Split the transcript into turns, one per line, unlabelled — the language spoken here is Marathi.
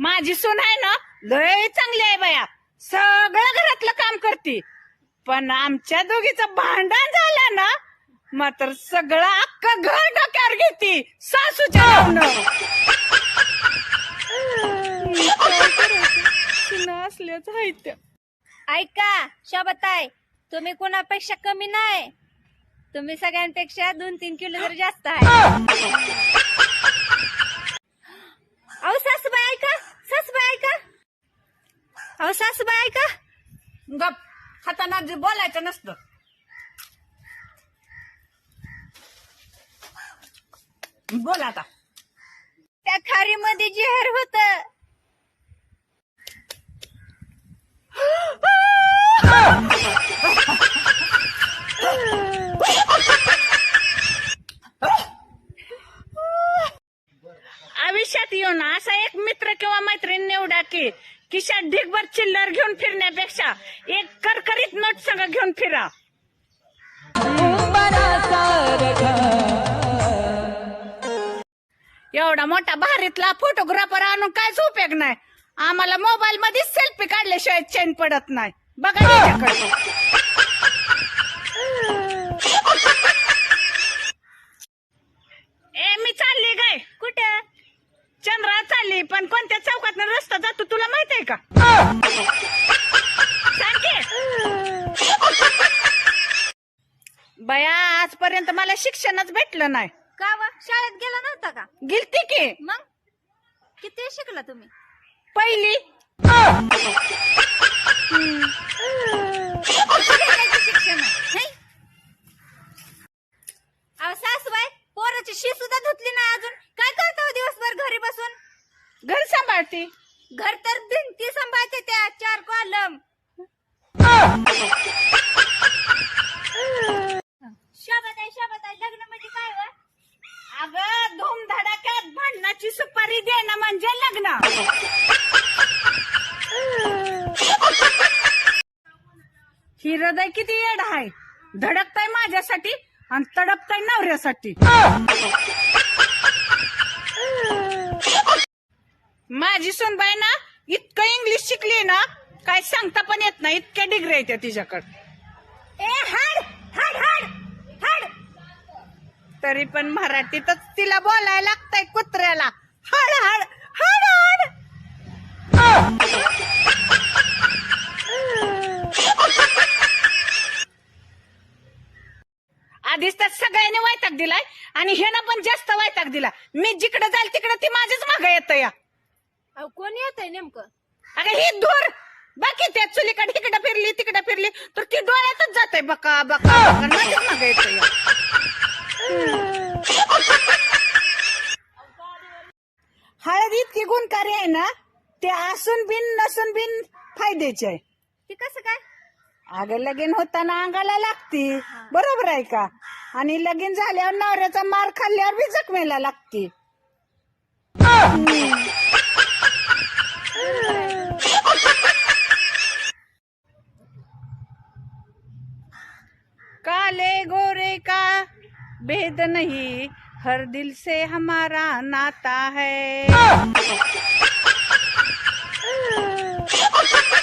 माझी सून आहे ना लय चांगली आहे बाया. सगळं घरातलं काम करते. पण आमच्या दोघीचं भांडण झालं ना मात्र सगळं अख्खं घर डोक्यावर घेते सासूच्या असल्याच आहेत.
ऐका शोभताय तुम्ही कोणापेक्षा कमी नाही. तुम्ही सगळ्यांपेक्षा दोन तीन किलो जर जास्त आहे अहो सासूबाई ऐका सासूबाई ऐका अहो सासूबाई ऐका
गप. हाताना जे बोलायचं नसतं. बोल आता.
त्या खारीमध्ये जहर होत.
आयुष्यात येऊन असा एक मित्र किंवा मैत्रीण निवडा की खिशात ढिगभर चिल्लर घेऊन फिरण्यापेक्षा एक करकरीत नोट संग घेऊन फिरा. एवढा मोठा भारीतला फोटोग्राफर आणून कायच उपयोग नाही. आम्हाला मोबाईल मध्ये सेल्फी काढल्याशिवाय चैन पडत नाही. बघा हिच्याकडे. ए मी चालली काय
कुठं
चंद्रा चालली पण कोणत्या चौकात रस्ता जातो तुला माहीत आहे का. बया आजपर्यंत मला शिक्षणच भेटलं नाही.
का व? शाळेत गेला नव्हता का?
गेलती की.
मग? किती शिकला तुम्ही?
पहिली.
शिक्षण अहो सासूबाई पोराची शी सुद्धा धुतली नाही अजून काय करता हो दिवसभर घरी बसून
घर सांभाळती.
घर तर भिंती सांभाळते त्या चार कॉलम शाबात आहे शाबात आहे लग्न म्हणजे काय व
अगं धूमधडाक्यात भांडणाची सुपारी देणं म्हणजे लग्न. ही हृदय किती येड आहे. धडकताय माझ्यासाठी आणि तडपताय नवऱ्यासाठी. माझी सुनबाई ना इतकं इंग्लिश शिकली ना काय सांगता पण येत नाही इतक्या डिग्री आहेत तिच्याकडे. तरी पण मराठीतच तिला बोलायला लागतंय कुत्र्याला. हड हड हड हड. आधीच तर सगळ्यांनी वैताग दिलाय आणि ह्यानं पण जास्त वैताग दिला. मी जिकडे जाईल तिकडे ती माझ्याच मागं येतं या.
अहो कोण येत आहे नेमकं?
अगं ही दूर बाकी त्या चुलीकडे इकडे फिरली तिकडे फिरली तर ती डोळ्यातच जाते बका बका बका माझ्याच मागं येतं या हळद इतकी गुणकारी आहे ना ते असून बिन नसून बिन फायद्याचे आहे.
ते कसं काय?
अगं लगीन होताना अंगाला लागती. बरोबर आहे का? आणि लगीन झाल्यावर नवऱ्याचा मार खाल्ल्यावर बी जखमेला लागती. काले गोरे का भेद नहीं हर दिल से हमारा नाता है।